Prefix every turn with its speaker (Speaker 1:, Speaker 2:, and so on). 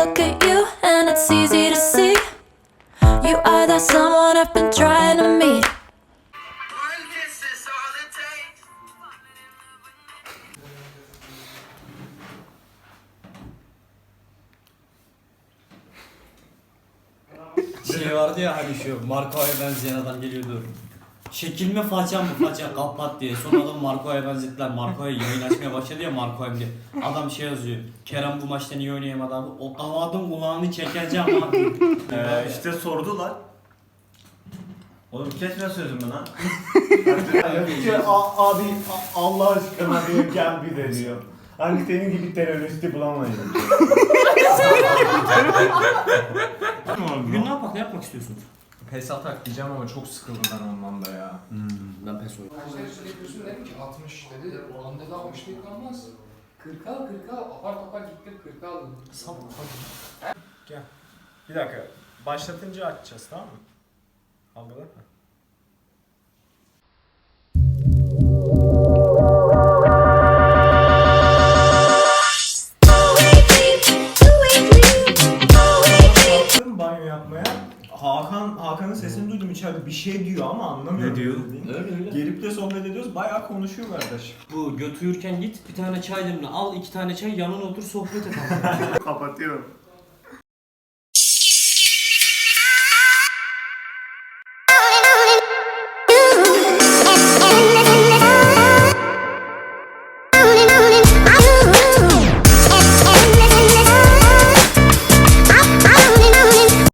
Speaker 1: look at you, and it's easy to see. You are that someone I've been trying to meet.
Speaker 2: Şey vardı ya hani şu Marco'ya benzeyen adam geliyordu. Şekil mi faça mı faça kapat diye. Sonra adam Marco'ya benzettiler. Marco'ya yayın açmaya başladı ya Marco'ya diye. Adam şey yazıyor. Kerem bu maçta niye oynayamadı abi? O damadım kulağını çekeceğim abi.
Speaker 3: Ee, işte sordular. Oğlum kesme sözümü lan. A- abi a- Allah aşkına diyor gel bir de diyor. Hani senin gibi teröristi bulamayız.
Speaker 2: Bugün ne yapak ne yapmak istiyorsunuz?
Speaker 4: Pes atak diyeceğim ama çok sıkıldım ben ondan da ya.
Speaker 2: Ben pes oynuyorum.
Speaker 5: Kaçları söylüyorsun dedim ki 60 dedi. Ulan dedi 60 değil kalmaz. 40'a 40'a apar topar gittim 40'a aldım.
Speaker 4: Bir dakika. Başlatınca açacağız tamam mı? Algılar mı? Yapmaya. Hakan Hakan'ın sesini duydum içeride bir şey diyor ama anlamıyorum.
Speaker 3: Ne diyor?
Speaker 4: dediğini.
Speaker 2: Öyle öyle.
Speaker 4: Gelip de sohbet ediyoruz. Bayağı konuşuyor kardeş.
Speaker 2: Bu götü uyurken git bir tane çay demle al iki tane çay yanına otur sohbet et abi.
Speaker 3: Kapatıyorum.